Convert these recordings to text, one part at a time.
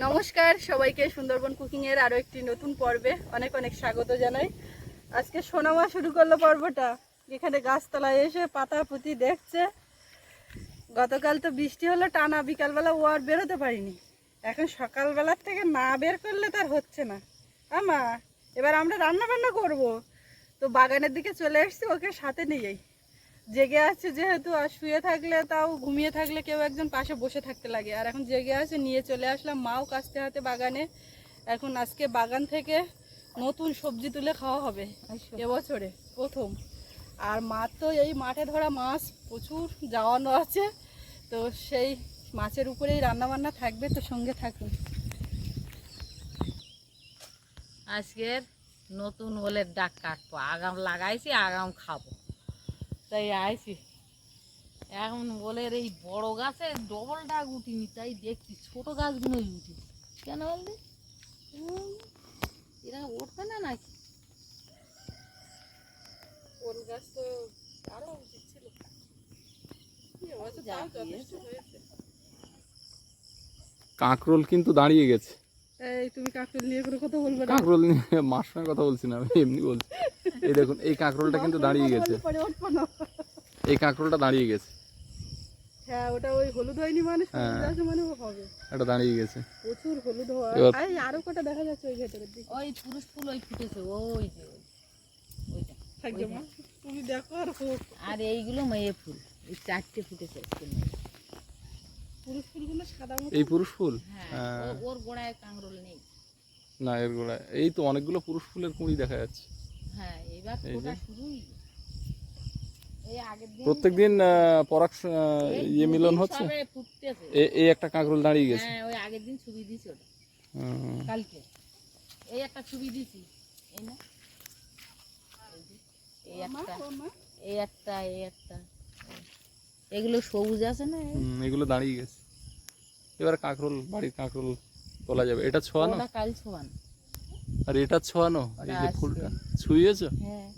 নমস্কার, সবাইকে সুন্দরবন কুকিং এর আরও একটি নতুন পর্বে অনেক অনেক স্বাগত জানাই। আজকে সোনামা শুরু করল পর্বটা এখানে গাছতলায় এসে পাতা পুঁতি দেখছে। গতকাল তো বৃষ্টি হলো, টানা বিকালবেলা ও আর বেরোতে পারিনি। এখন সকালবেলার থেকে না বের করলে তার হচ্ছে না। আমা, এবার আমরা রান্না বান্না করব। তো বাগানের দিকে চলে এসেছি, ওকে সাথে নিয়েই জেগে আছে যেহেতু আর শুয়ে থাকলে তাও ঘুমিয়ে থাকলে কেউ একজন পাশে বসে থাকতে লাগে। আর এখন জেগে আছে নিয়ে চলে আসলাম মাও কাছতে হাতে বাগানে। এখন আজকে বাগান থেকে নতুন সবজি তুলে খাওয়া হবে এবছরে প্রথম। আর মা তো এই মাঠে ধরা মাছ প্রচুর যাওয়ানো আছে তো সেই মাছের উপরেই রান্না বান্না থাকবে তো সঙ্গে থাকুন। আজকের নতুন ওলের ডাক কাটবো আগাম লাগাইছি আগাম খাব। তাই আইছি। এখন বলে এই বড় গাছে ডবল ডাক উঠিনি তাই দেখছি ছোট গাছগুলোই উঠি কেন বললি? উম, এরা উঠবে না নাকি? ওল গাছ তো আরও উচিত ছিল। কাঁকরোল কিন্তু দাঁড়িয়ে গেছে। এই তুমি নিয়ে কোনো কথা বলবে না। কাঁকরোল নিয়ে মার সঙ্গে কথা বলছি না আমি এমনি বলছি। এই দেখুন এই কাঁকরোলটা কিন্তু দাঁড়িয়ে গেছে। পরে উঠবো না। এই কাঁকরোলটা দাঁড়িয়ে গেছে। হ্যাঁ ওটা ওই হলুদ হয়নি মানে হ্যাঁ। মানে ও হবে। এটা দাঁড়িয়ে গেছে। প্রচুর হলুদ হয় আরও কটা দেখা যাচ্ছে ওই ভেতরের দিকে। ওই পুরুষ ফুল ওই ফুটেছে ওই যে ওইটা থাকবে মা তুমি দেখো আর আর এইগুলো মেয়ে ফুল এই চারটে ফুটেছে আজকে। পুরুষ ফুলগুলো সাদা মতো এই পুরুষ ফুল? হ্যাঁ হ্যাঁ। ওর গোড়ায় কাংরোল নেই। না এর গোড়ায় এই তো অনেকগুলো পুরুষ ফুলের কুঁড়ি দেখা যাচ্ছে। হ্যাঁ এবার ফোটা শুরুই। এই আগের দিন প্রত্যেকদিন পরাগ ইয়ে মিলন হচ্ছে? এই একটা কাঁকরোল দাঁড়িয়ে গেছে। হ্যাঁ ওই আগের দিন ছবি ওটা। কালকে। এই একটা ছবি দিছি এই না। এই একটা। এই একটা এই একটা। এগুলো সবুজ আছে না? এগুলো দাঁড়িয়ে গেছে। এবার কাঁকরোল বাড়ির কাঁকরোল তোলা যাবে। এটা ছোঁয়ানো? কাল ছোয়ান। আর এটা ছোঁয়ানো? এই যে ফুলটা। ছুঁয়েছো? হ্যাঁ।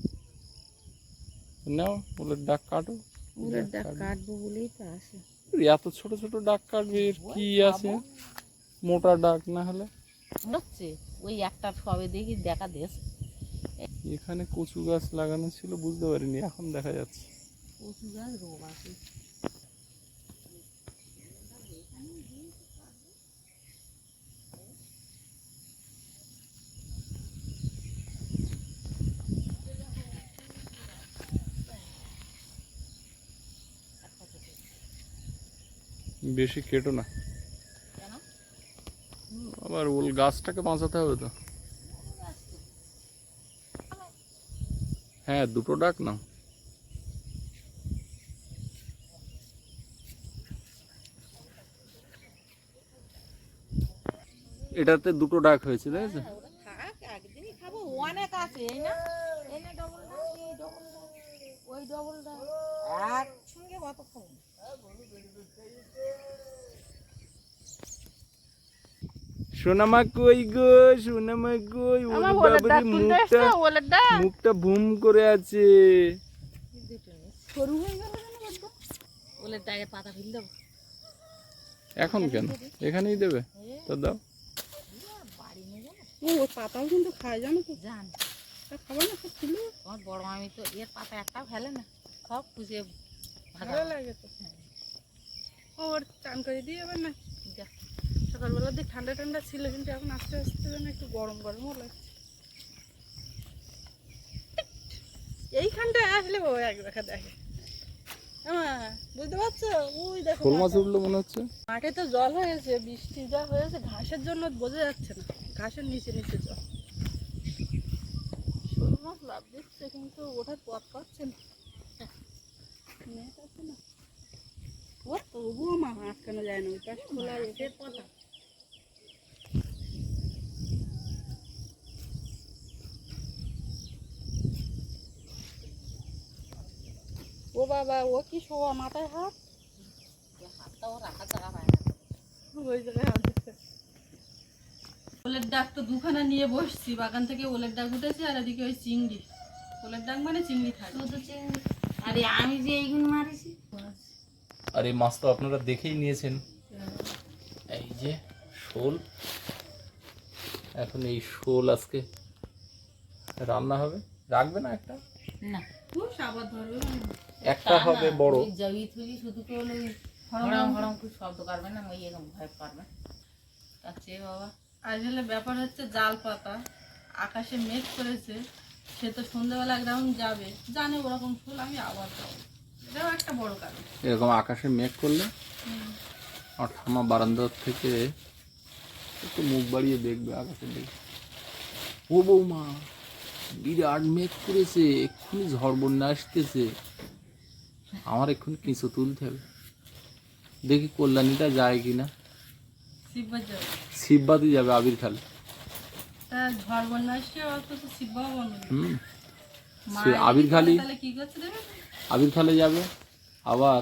নাও বলে ডাক কাটো। উড়ের ডাক ডাক কাটবো বলেই তো আসে। এত ছোট ছোট ডাক কাটবে এর কি আছে? মোটা ডাক না হলে? হচ্ছে ওই একটা সবে দেখি দেখা দেশ। এখানে কচু গাছ লাগানো ছিল বুঝতে পারিনি এখন দেখা যাচ্ছে। কচু গাছ রোগ আছে। বেশি কেটো না। আবার ওল গাছটাকে বাঁচাতে হবে তো। হ্যাঁ দুটো ডাক না এটাতে দুটো ডাক হয়েছে, তাই খাব অনেক আছে, এই না? এই ডবল ডাক ওই ডবল ডাক। কত খাব সোনামা কই গো সোনামা কই ওর বাবারে মুখটা মুখটা ভুম করে আছে। হয়ে এখন কেন? এখানেই দেবে? তো দাও। ওর পাতাও কিন্তু খায় জানো তো। জান। তা না সব ছিল তোমার বড় মামি তো এর পাতা একটাও ফেলে না। সব খুঁজে ভালো লাগে তো। ও ওর চান করে এবার না? সকালবেলা দিয়ে ঠান্ডা ঠান্ডা ছিল কিন্তু এখন আস্তে আস্তে যেন একটু গরম গরমও লাগছে এইখানটায় আসলে ও এক দেখা দেখে। হ্যাঁ বুঝতে পারছ? ওই দেখো শোল মাছ উঠল মনে হচ্ছে? মাঠে তো জল হয়েছে বৃষ্টি যা হয়েছে ঘাসের জন্য বোঝা যাচ্ছে না। ঘাসের নিচে নিচে জল। শোল মাছ লাভ দিচ্ছে কিন্তু ওঠার পথ পাচ্ছে না। আছে না। ও তবুও মা আটকানো যায় না ওই পাশ খোলা রেখে কথা ও বাবা ও কি শোয়া মাথায় হাত? হাতটাও রাখা জায়গা পায় না ওই জায়গায় হাত ওলের ডাক তো দুখানা নিয়ে বসছি বাগান থেকে ওলের ডাক উঠেছে আর এদিকে ওই চিংড়ি। ওলের ডাক মানে চিংড়ি থাকে। চিংড়ি। আরে আমি যে এইগুলো মারিছি আর এই মাছ তো আপনারা দেখেই নিয়েছেন। এই যে শোল। এখন এই শোল আজকে রান্না হবে। রাখবে না একটা? না। খুব সাবাদ ধরবে একটা হবে বড় শুধু শব্দ করবে না ওই এরকম ভয় পারবে তার বাবা। আসলে ব্যাপার হচ্ছে জাল পাতা আকাশে মেঘ করেছে সে তো সন্ধ্যেবেলা গ্রাউন্ড যাবে। জানে ওরকম ফুল আমি আবার যাব। এরকম আকাশে মেঘ করলে আমার ঠাম্মা বারান্দার থেকে একটু মুখ বাড়িয়ে দেখবে আকাশে দেখবে ও বৌমা বিরাট মেঘ করেছে এক্ষুনি ঝড় বন্যা আসতেছে। আমার এক্ষুনি কিছু তুলতে হবে। দেখি কল্যাণীটা যায় কি না শিববাতি যাবে আবির খালে। হুম। আবির খালি আবির খালে যাবে আবার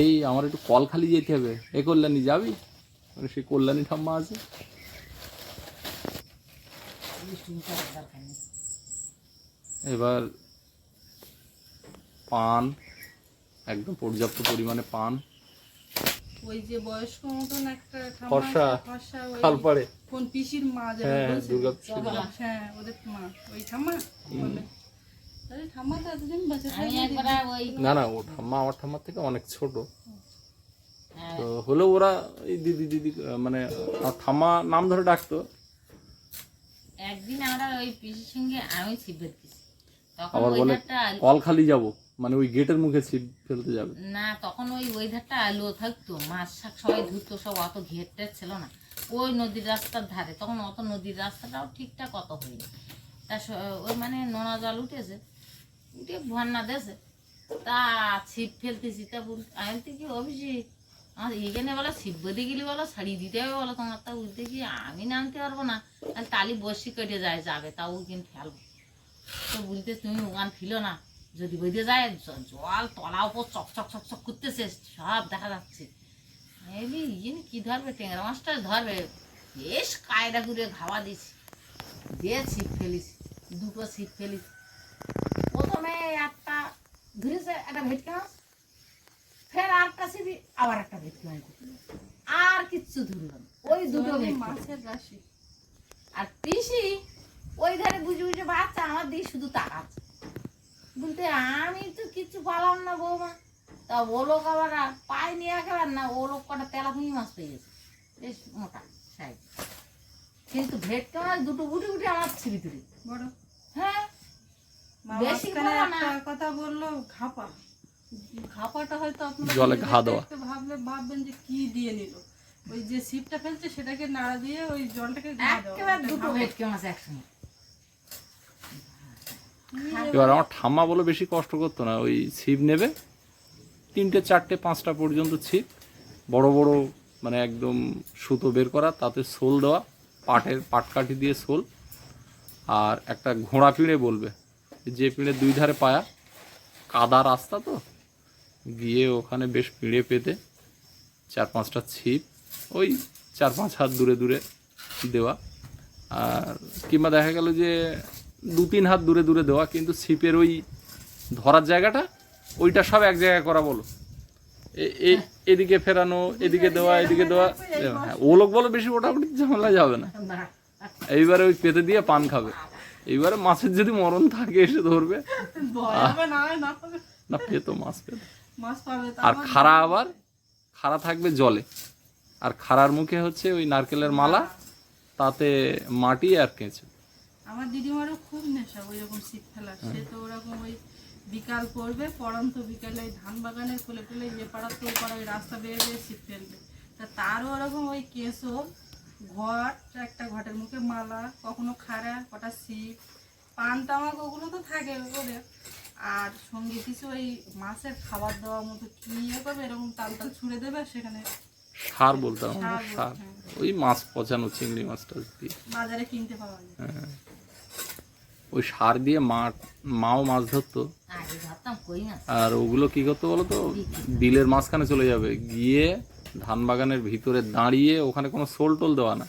এই আমার একটু কল খালি যেতে হবে। এ কল্যাণী যাবি? মানে সেই কল্যাণী ঠাম্মা আছে। এবার পান একদম পর্যাপ্ত পরিমাণে পান। ওই যে বয়স্ক মতন একটা ফর্সা, খালপাড়ে। কোন পিসির মা যাবে হ্যাঁ দুর্গা হ্যাঁ ওদের মা ওই ঠাম্মা? না না ও ঠাম্মা আমার ঠাম্মার থেকে অনেক ছোট। হ্যাঁ, তো হলেও ওরা এই দিদি দিদি মানে আমার ঠাম্মা নাম ধরে ডাকতো। একদিন আমরা ওই পিসির সঙ্গে আমি ছিপ ধরতেছি। আবার বলে কল খালি যাব। মানে ওই গেটের মুখে ছিপ ফেলতে যাবে। না তখন ওই ওইধারটা আলু থাকতো মাছ শাক সবাই ধরতো সব অত ঘের টের ছিল না। ওই নদীর রাস্তার ধারে তখন অত নদীর রাস্তাটাও ঠিকঠাক অত হয়নি। তা ওই মানে নোনা জল উঠেছে ভন্না ছিপ ফেলতেছি, তা কি আমার এখানে বলো, ছিপ বেঁধে গেলে বলো ছাড়িয়ে দিতে হবে বলো তোমার। তা কি আমি নামতে পারব না। আর তালি বসি কেটে যায়, যাবে, তাও কিন্তু ফেলব। তো বলতে তুমি ওখান ফিল না, যদি বেঁধে যায় জল তলা উপর চকচক চকচক করতেছে, সব দেখা যাচ্ছে। কি ধরবে ট্যাংরা মাছটা? ধরবে। বেশ কায়দা করে ঘাওয়া দিছি। দিয়ে ছিপ ফেলিস, দুটো ছিপ ফেলিস। প্রথমে একটা ধরেছে একটা ভেটকে মাছ ফের আরেকটা ছিপি আবার একটা ভেটকে মাছ আর কিচ্ছু ধরল না। ওই দুটো ওই ভেটকি। মাছ। মাছের রাশি। আর পিসি ওই ধারে বুঝে বুঝে বাচ্চা আমার দিকে শুধু তাকাচ্ছে। বলতে আমি তো কিছু পালাম না বৌমা। তা ও লোক আবার পায়নি একেবারে না ও লোক কটা তেলাপুঁই মাছ পেয়ে গেছে। বেশ মোটা সাইজ কিন্তু ভেটকে মাছ দুটো গুটি গুটি আমার ছিপি তুলি বড়। হ্যাঁ? বেশি কথা বলল ঘাপা ঘাপাটা হয়তো আপনারা জলে ঘা দেওয়া। ভাবলে ভাববেন যে কি দিয়ে নিল। ওই যে ছিপটা ফেলছে সেটাকে নাড়া দিয়ে ওই জলটাকে একেবারে দুটো ভেটকে মাছ একসঙ্গে। এবার আমার ঠাম্মা বলে বেশি কষ্ট করতো না ওই ছিপ নেবে। তিনটে চারটে পাঁচটা পর্যন্ত ছিপ বড় বড় মানে একদম সুতো বের করা তাতে সোল দেওয়া পাটের পাটকাঠি দিয়ে সোল আর একটা ঘোড়া পিঁড়ে বলবে। যে পিঁড়ে দুই ধারে পায়া কাদা রাস্তা তো গিয়ে ওখানে বেশ পিঁড়ে পেতে চার পাঁচটা ছিপ ওই চার পাঁচ হাত দূরে দূরে দেওয়া। আর কিংবা দেখা গেল যে দু তিন হাত দূরে দূরে দেওয়া কিন্তু ছিপের ওই ধরার জায়গাটা ওইটা সব এক জায়গায় করা বলো। এদিকে ফেরানো এদিকে দেওয়া এদিকে দেওয়া হ্যাঁ, ও লোক বলো বেশি ওটাউটি ঝামেলা যাবে না। না। এইবারে ওই পেতে দিয়ে পান খাবে। এইবারে মাছের যদি মরণ থাকে এসে ধরবে। না পেতো মাছ পেতো। আর খাড়া আবার খাড়া থাকবে জলে। আর খাড়ার মুখে হচ্ছে ওই নারকেলের মালা তাতে মাটি আর কেঁচো। আমার দিদিমারও খুব নেশা ওই রকম ছিপ ফেলা সে তো ওরকম ওই বিকাল পড়বে পড়ন্ত বিকালে ধান বাগানের কোলে কোলে যে পাড়ার তো পাড়া ওই রাস্তা বেয়ে বেয়ে ছিপ ফেলবে। তা তারও ওরকম ওই কেঁচো ঘট একটা ঘটের মুখে মালা কখনো খাড়া কটা ছিপ পান তামাক ওগুলো তো থাকে ওদের। আর সঙ্গে কিছু ওই মাছের খাবার দেওয়ার মতো কি ইয়ে করবে এরকম তাল তাল ছুঁড়ে দেবে সেখানে সার বলতাম আমরা সার ওই মাছ পচানো চিংড়ি মাছটা দিয়ে। বাজারে কিনতে পাওয়া যায়। হ্যাঁ। ওই সার দিয়ে মা মাও মাছ ধরতো। আর ওগুলো কি করতো বলো তো বিলের মাঝখানে চলে যাবে। গিয়ে ধান বাগানের ভিতরে দাঁড়িয়ে ওখানে কোনো সোল টোল দেওয়া না।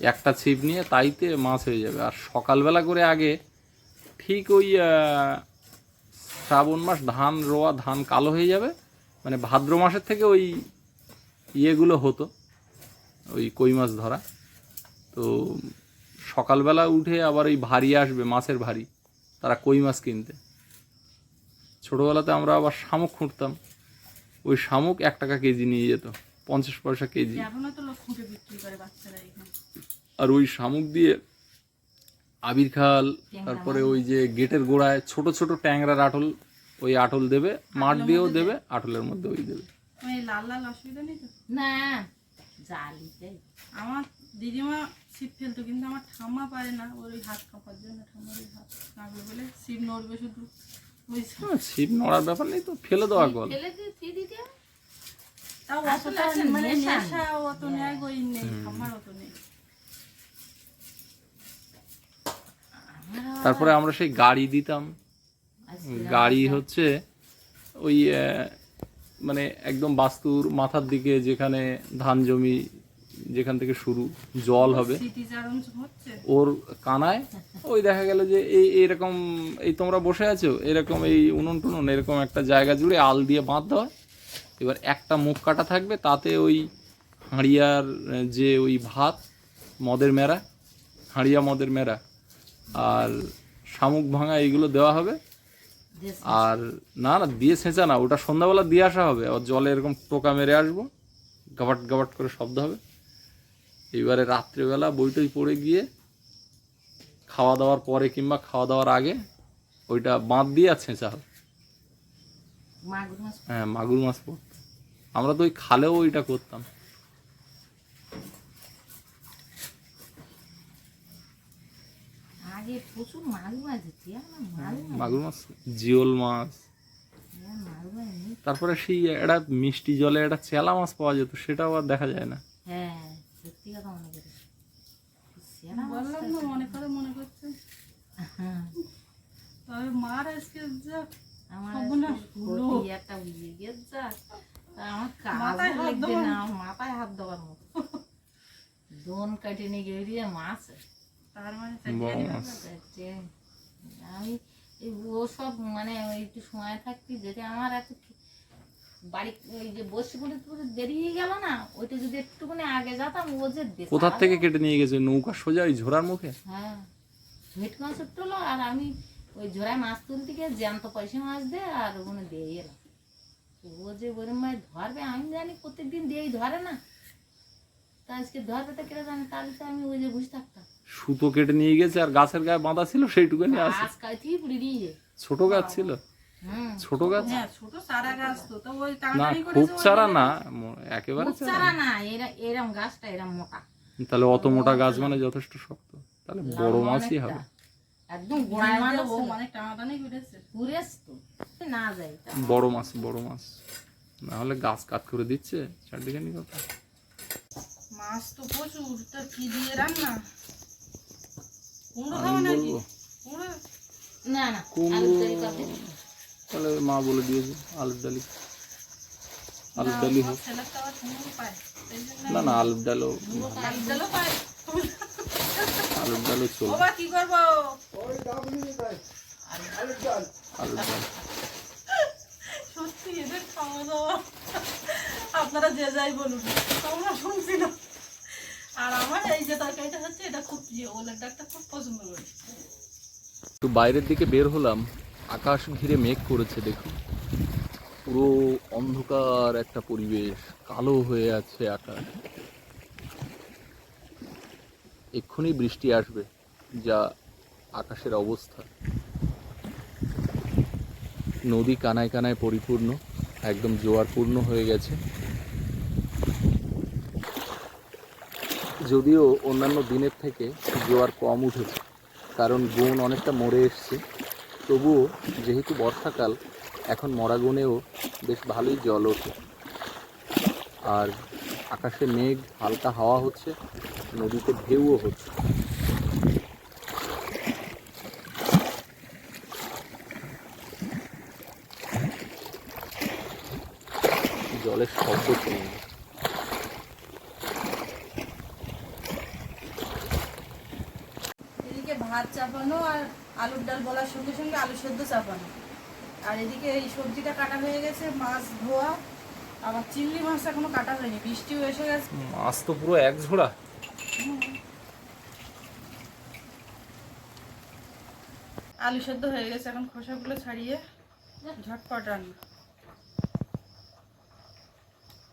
একটা ছিপ নিয়ে তাইতে মাছ হয়ে যাবে। আর সকালবেলা করে আগে ঠিক ওই শ্রাবণ মাস ধান রোয়া, ধান কালো হয়ে যাবে। মানে ভাদ্র মাসের থেকে ওই ইয়েগুলো হতো, ওই কই মাছ ধরা। তো সকালবেলা উঠে আবার ওই ভারী আসবে, মাছের ভারী। তারা কই মাছ কিনতে। ছোটোবেলাতে আমরা আবার শামুক খুঁড়তাম। ওই শামুক এক টাকা কেজি নিয়ে যেত পঞ্চাশ পয়সা কেজি। আর ওই শামুক দিয়ে আবির খাল তারপরে ওই যে গেটের গোড়ায় ছোট ছোট ট্যাংরার আটল ওই আটল দেবে মাঠ দিয়েও দেবে। আটলের মধ্যে ওই দেবে। লাল লাল অসুবিধা নেই তো? না জালিতে। আমার দিদিমা ছিপ ফেলতো কিন্তু আমার ঠাম্মা পারে না ওর ওই হাত কাঁপার জন্য ঠাম্মার ওই হাত কাঁপবে বলে ছিপ নড়বে শুধু। হ্যাঁ, ছিপ নড়ার ব্যাপার নেই তো ফেলে দেওয়া অতটা আছে মানে আমার তারপরে আমরা সেই গাড়ি দিতাম। গাড়ি হচ্ছে ওই মানে একদম বাস্তুর মাথার দিকে যেখানে ধান জমি যেখান থেকে শুরু জল হবে। ওর কানায় ওই দেখা গেল যে এই এরকম এই তোমরা বসে আছো এরকম এই উনুন টুনুন এরকম একটা জায়গা জুড়ে আল দিয়ে বাঁধ দেওয়া এবার একটা মুখ কাটা থাকবে তাতে ওই হাঁড়িয়ার যে ওই ভাত মদের মেরা হাঁড়িয়া মদের মেরা আর শামুক ভাঙা এইগুলো দেওয়া হবে। আর না না দিয়ে ছেঁচা না ওটা সন্ধ্যাবেলা দিয়ে আসা হবে। আর জলে এরকম টোকা মেরে আসব গাবাট গাবাট করে শব্দ হবে। এইবারে রাত্রেবেলা বইটই পড়ে গিয়ে খাওয়া দাওয়ার পরে কিংবা খাওয়া দাওয়ার আগে ওইটা বাঁধ দিয়ে মাগুর মাছ হ্যাঁ মাগুর মাছ পড়তো। আমরা তো ওই খালেও ওইটা করতাম। মাগুর মাছ দিচ্ছি এখন মাগুর মাছ। জিওল মাছ। তারপরে সেই একটা মিষ্টি জলে একটা চেলা মাছ পাওয়া যেত সেটাও আর দেখা যায় না। হ্যাঁ। সত্যি কথা মনে করি বললাম না মনে করে মনে করছে। তবে মার আজকে যা আমার একটা উড়িয়ে আমার মাথায় হাত দেওয়ার না মাথায় হাত দেওয়ার মতো। দোন কাটে নিয়ে গিয়ে মাছ। তার মানে। আমি ও সব মানে ওই একটু সময় থাকতে যদি আমার এত বাড়ি ওই যে গেল না ওইটা যদি একটুখানি আগে যেতাম ও যে থেকে কেটে নিয়ে গেছে? নৌকা সোজা ওই ঝোড়ার মুখে? হ্যাঁ আর আমি ওই ঝোড়ায় মাছ তুলতে গিয়ে জ্যান্ত পয়সা মাছ দে আর ওখানে দিয়ে এলাম। ও যে মাছ ধরবে? আমি জানি প্রত্যেকদিন দিয়েই ধরে না। তা আজকে ধরবে তো কেটে জানি তাহলে তো আমি ওই যে বসে থাকতাম। সুতো কেটে নিয়ে গেছে আর গাছের গায়ে বাঁধা ছিল পুড়ে দিয়ে ছোট গাছ ছিল? ছোট গাছ? হ্যাঁ ছোট চারা গাছ তো তো ওই না খুব চারা না একেবারে চারা না। এরা এরম গাছটা এরম মোটা। তাহলে অত মোটা গাছ মানে যথেষ্ট শক্ত। তাহলে বড় মাছই হবে। একদম গোড়ায় মানে ও মানে টানাটানি তো না যায় বড় মাছ বড় মাছ। না হলে গাছ কাট করে দিচ্ছে চারদিকে নি কথা মাছ তো প্রচুর তা কি দিয়ে রান্না? কুমড়ো খাবে নাকি? কুমড়ো না না কুমড়ো- তাহলে মা বলে দিয়েছে আলুর ডালি। আলুর ডালি হোক। না না আলুর ডালও আলুর ডালও করব? আলুর ডাল। সত্যি এদের খাওয়া দাওয়া। আপনারা যে যাই বলুন শুনছি না। আর আমার এই যে তরকারিটা হচ্ছে এটা খুব প্রিয় ওলের ডাকটা খুব পছন্দ করি। একটু বাইরের দিকে বের হলাম। আকাশ ঘিরে মেঘ করেছে, দেখুন। পুরো অন্ধকার একটা পরিবেশ, কালো হয়ে আছে আকাশ। এক্ষুনি বৃষ্টি আসবে, যা আকাশের অবস্থা। নদী কানায় কানায় পরিপূর্ণ, একদম জোয়ারপূর্ণ হয়ে গেছে। যদিও অন্যান্য দিনের থেকে জোয়ার কম উঠেছে, কারণ গুণ অনেকটা মরে এসছে। তবুও যেহেতু বর্ষাকাল, এখন মরাগুনেও বেশ ভালোই জল ওঠে। আর আকাশে মেঘ, হালকা হাওয়া হচ্ছে, নদীতে ঢেউও হচ্ছে জলের শব্দ শুনুন এদিকে ভাত চাপানো আর আলুর ডাল বলার সঙ্গে সঙ্গে আলু সেদ্ধ চাপানো। আর এদিকে এই সবজিটা কাটা হয়ে গেছে মাছ ধোয়া। আবার চিংড়ি মাছ এখনও কাটা হয়নি বৃষ্টিও এসে গেছে। মাছ তো পুরো এক ঝোড়া। আলু সেদ্ধ হয়ে গেছে এখন খোসাগুলো ছাড়িয়ে ঝটপট রান্না।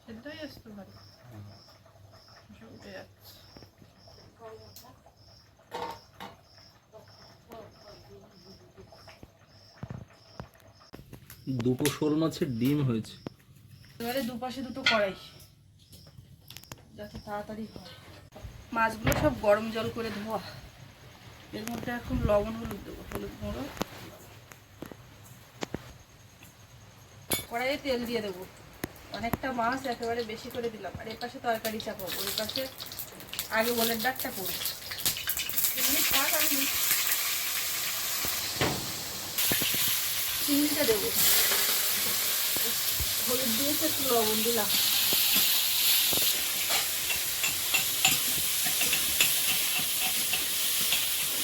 সেদ্ধ হয়ে যাচ্ছে তো ভালো উঠে যাচ্ছে। দুটো শোল মাছের ডিম হয়েছে। এবারে দুপাশে দুটো কড়াই, যাতে তাড়াতাড়ি হয়। মাছগুলো সব গরম জল করে ধোয়া। এর মধ্যে এখন লবণ, হলুদ দেবো, হলুদ গুঁড়ো। কড়াইয়ে তেল দিয়ে দেবো। অনেকটা মাছ একেবারে বেশি করে দিলাম। আর এর পাশে তরকারি চাপাবো ওই পাশে আগে বলের ডাকটা করব। চিংড়ি থাক আমি চিংড়িটা দেবো। হলুদ দিয়েছে একটু লবণ দিলাম।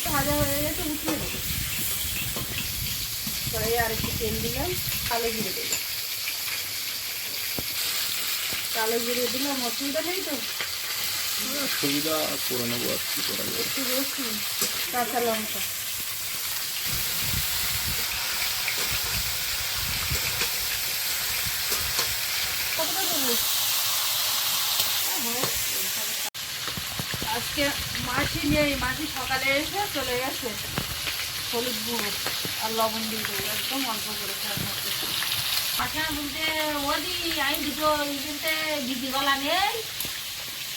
ভাজা হয়ে গেছে উঠিয়ে দেবো। কড়াইয়ে আর একটু তেল দিলাম কালো জিরে দেবো। কালো জিরে দিলাম অসুবিধা নেই তো? সুবিধা করে নেব আর কি করা যাবে একটু রসুন কাঁচা লঙ্কা। আজকে মাছি নেই মাছি সকালে এসে চলে গেছে। হলুদ গুঁড়ো আর লবণ দিয়ে দেবো একদম অল্প করে আচ্ছা বলতে ওদি আমি দুটো ইদিনতে দিদি গলা নেই।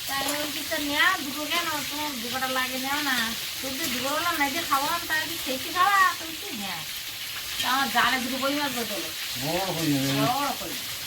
তাই বলছি তো নেয়া দুটো কেন? তোমার দুটোটা লাগে নেও না। তুমি দুটো গলা নাই যে না তাই কি খেয়েছি খাওয়া? তুমি কি হ্যাঁ। আমার জালে দুটো মাছ বোতলে বড় বড় কই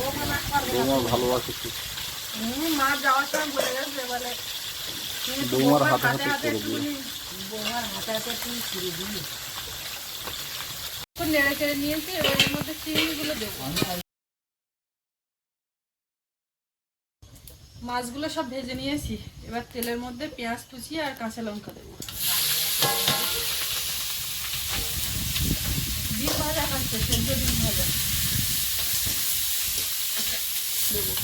বৌমা না করবে না। তোমার ভালোবাসে খুব। মা যাওয়ার সময় বলে গেছে বলে বৌমার বৌমার হাতে হাতে করে দিও। বৌমার হাতে হাতে তুমি ফিরে দিই নেড়ে চেড়ে নিয়েছি এবার এর মধ্যে চিংড়িগুলো দেবো। মাছগুলো সব ভেজে নিয়েছি। এবার তেলের মধ্যে পেঁয়াজ কুচি আর কাঁচা লঙ্কা দেবো। ডিম ভাজা খাচ্ছে সেদ্ধ ডিম ভাজা। দেবো।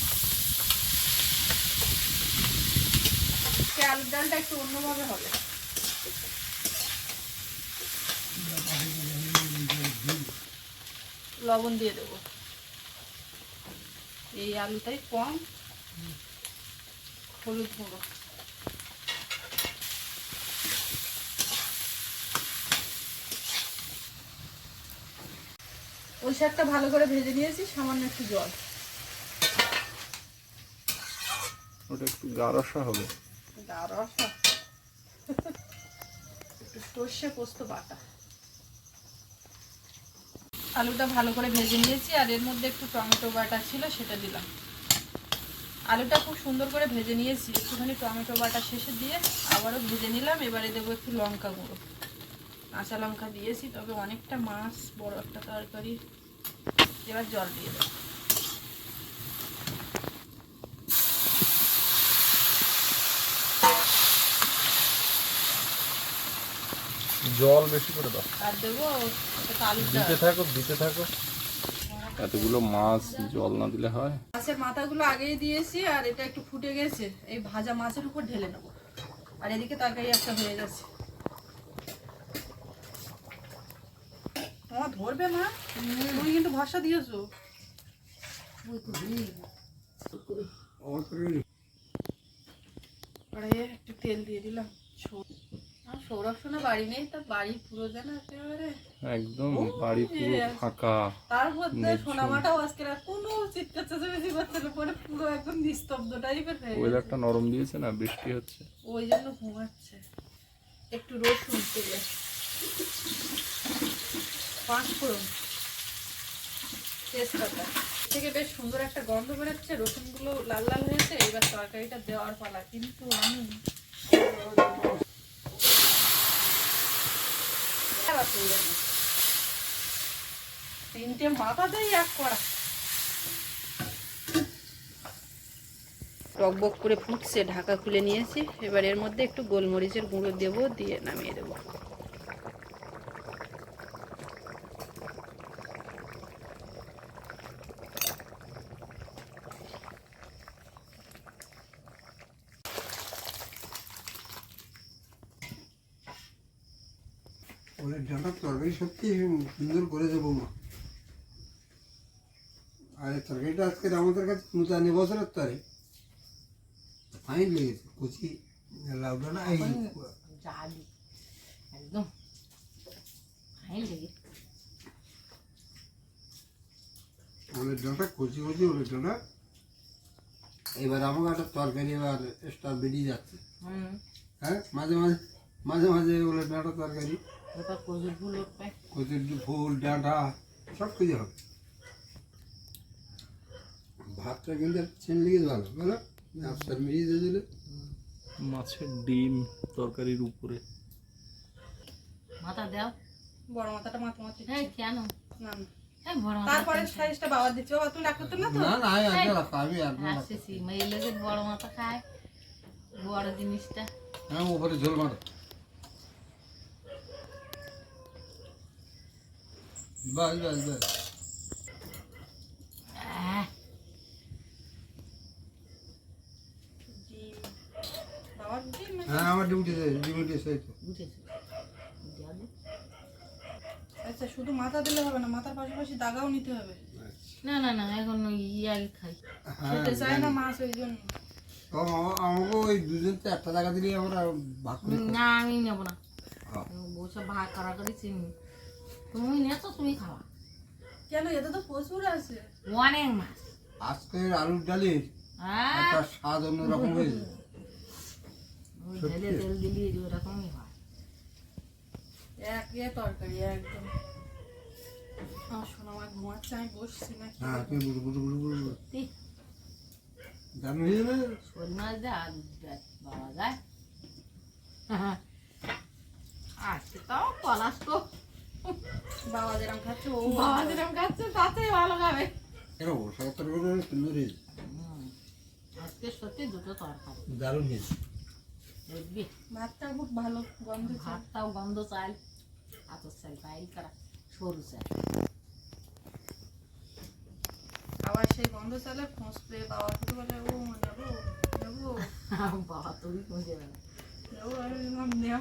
আলুর ডালটা একটু অন্যভাবে হবে। লবণ দিয়ে দেবো। এই আলুটাই কম। হলুদ গুঁড়ো। ওই শাকটা ভালো করে ভেজে নিয়েছি, সামান্য একটু জল। ওটা একটু গারসা হবে। আলুটা ভালো করে ভেজে নিয়েছি, আর এর মধ্যে একটু টমেটো বাটা ছিল সেটা দিলাম। আলুটা খুব সুন্দর করে ভেজে নিয়েছি, একটুখানি টমেটো বাটা শেষে দিয়ে আবারও ভেজে নিলাম, এবারে দেবো একটু লঙ্কা গুঁড়ো। কাঁচা লঙ্কা দিয়েছি, তবে অনেকটা মাছ, বড় একটা তরকারি, এবার জল দিয়ে দেবো। জল বেশি করে দাও। দিতে থাকো দিতে থাকো। এতগুলো মাছ জল না দিলে হয়? মাছের মাথাগুলো আগেই দিয়েছি আর এটা একটু ফুটে গেছে। এই ভাজা মাছের উপর ঢেলে নেব। আর এদিকে তরকারি একটা হয়ে গেছে। তোমার ধরবে মা? তুমি কিন্তু ভরসা দিয়েছ। একটু তেল দিয়ে দিলাম। সৌরভ সোনা বাড়ি নেই তা বাড়ি পুরো যেন একেবারে একদম বাড়ি পুরো ফাঁকা তার মধ্যে সোনামাটাও আজকে আর কোনো চিৎকার চেঁচামেচি করছে না পরে পুরো একদম নিস্তব্ধ টাইপের হয়ে ওয়েদারটা নরম দিয়েছে না বৃষ্টি হচ্ছে। ওই জন্য ঘুমাচ্ছে। একটু পাঁচ ফোড়ন। তেজপাতা। থেকে বেশ সুন্দর একটা গন্ধ বেরোচ্ছে রসুনগুলো লাল লাল হয়েছে এবার তরকারিটা দেওয়ার পালা। কিন্তু আমি তিনটে মাথা দেই এক করা টকবক করে ফুটছে, ঢাকা খুলে নিয়েছি। এবার এর মধ্যে একটু গোলমরিচের গুঁড়ো দেবো, দিয়ে নামিয়ে দেবো ওদের ডাঁটার তরকারি সত্যি সুন্দর করে দেবো মা আর এই তরকারিটা আজকে আমাদের কাছে নূতন বছরের তরে ফাইন লেগেছে কচি লাউ ডাঁটা এই জালি একদম ফাইন লেগে ওদের ডাঁটা কচি কচি ওদের ডাঁটা এবার আমাকে একটা তরকারি এবার এক্সট্রা বেরিয়ে যাচ্ছে হুম হ্যাঁ মাঝে মাঝে মাঝে মাঝে ওদের ডাঁটা তরকারি ওটা কচুর ফুল উঠবে কচুর ফুল ডাঁটা সব কিছু হবে। ভাতটা কিন্তু চেন ভালো বলো আফসার মিরিয়ে দিয়ে দিলে। মাছের ডিম তরকারির উপরে। মাথা দাও। বড় মাথাটা মাথা মাথা এই কেন? না মাথা তারপরে সাইজটা বাবা দিচ্ছে। বাবা তুমি রাখতে না তো না না আমি একদম আমি একদম মেয়ে লোকের বড় মাথা খায় বড় জিনিসটা। হ্যাঁ উপরে ঝোল মারো। বাস বাস বাস ডিম ডিম হ্যাঁ আমার সেই তো। উঠেছে আচ্ছা শুধু মাথা দিলে হবে না মাথার পাশাপাশি দাগাও নিতে হবে। না না না এখন ওই ইয়ে আগে খাই। হ্যাঁ খেতে চায় না মাছ ওই জন্য। আমাকে ওই দুজন তো একটা টাকা দিলে আমরা ভাগ না আমি নেব না। বসে ভাগ করা করে চিনি। তুমি নেছো তুমি খাওয়া কেন? এতে তো প্রচুর আছে। অনেক মাছ। আজকের আলুর ডালের হ্যাঁ? একটা স্বাদ অন্যরকম হয়েছে ঢেলে তেল দিলি ওরকমই হয়। এক এ তরকারি একদম। আমার শোনা আমার ঘুমাচ্ছে আমি বসছি না হ্যাঁ তুমি বুড়ো বুড়ো বুড়ো বুড়ো বুড়ো ঠিক হয়ে যাবে শোল মাছ দেয় আলু দেয় যায়। আজকে তাও পলাশ তো। বাবা যেরকম খাচ্ছে ও বাবা যেরকম খাচ্ছে তাতেই ভালো খাবে। এরা ওষুধ তরকারি সুন্দর আজকে সত্যি দুটো তরকারি। দারুণ হয়েছে। দেখবি ভাতটা খুব ভালো গন্ধ ভাতটাও গন্ধ চাল আতর চাল পাইল করা সরু চাল আবার সেই গন্ধ চালে ফোঁসবে বাবা শুধু বলে ও নেব নেব বাবা তুই খুঁজে বেড়া নেব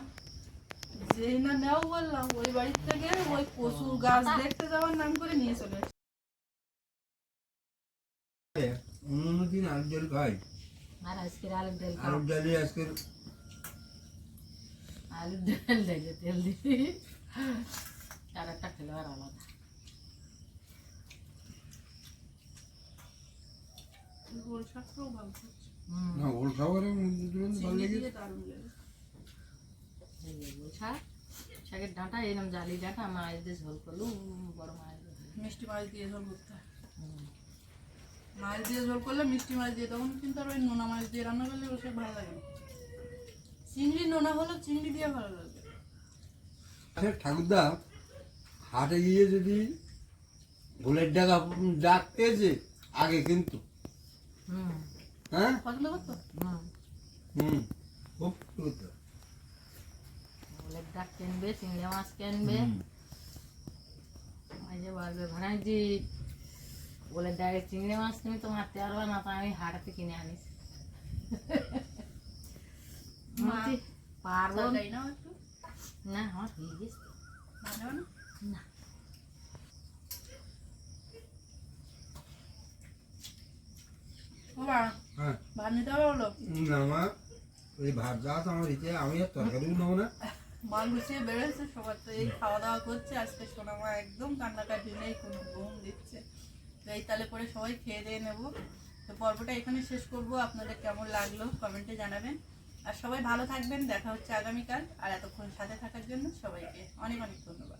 যেই না নেও বললাম ওই বাড়ির থেকে ওই কচুর গাছ দেখতে যাওয়ার নাম করে নিয়ে চলে এসেছে। অন্য দিন খাই। আর আজকের আলুর ডাল আলুর ডালে আজকের আলুর ডাল ঢেলে তেল দিবি। আর একটা খেলে আর আলাদা। শাকটাও ভালো না ওল খাবারে ভালো লেগেছে দারুণ লেগেছে। শাক। শাকের ডাঁটা এরকম জালি ডাঁটা মাছ দিয়ে ঝোল করলু বড় মাছ দিয়ে। মিষ্টি মাছ দিয়ে ঝোল করতে হয়। হুম। মাছ দিয়ে ঝোল করলে মিষ্টি মাছ দিয়ে তখন কিন্তু আর ওই নোনা মাছ দিয়ে রান্না করলে ওসব ভালো লাগে না। চিংড়ি নোনা হলেও চিংড়ি দিয়ে ভালো লাগবে আচ্ছা ঠাকুরদা হাটে গিয়ে যদি ভোলের ডাকা ডাক পেয়েছে আগে কিন্তু। হুম। হ্যাঁ? পছন্দ করতো? হুম। হুম। খুব ডাক কিনবে চিংড়ি মাছ কিনবে। ওই যে বলবে ভাড়াইজি ওলের ডাকে চিংড়ি মাছ তুমি তো মারতে পারবে না তো আমি হাটাতে কিনে আনিস পারব না। আমার হয়ে গেছে না ভাত নিতে হবে না আমার ওই ভাত যা আমার ইচ্ছে আমি আর তরকারিও নেব না মাল গুছিয়ে বেরোচ্ছে সবার তো এই খাওয়া দাওয়া করছে আজকে সোনামা একদম কান্নাকাটি নেই কোনো ঘুম দিচ্ছে। তো এই তালে পরে সবাই খেয়ে দিয়ে নেব। তো পর্বটা এখানে শেষ করব আপনাদের কেমন লাগল কমেন্টে জানাবেন। আর সবাই ভালো থাকবেন দেখা হচ্ছে আগামীকাল। আর এতক্ষণ সাথে থাকার জন্য সবাইকে অনেক অনেক ধন্যবাদ।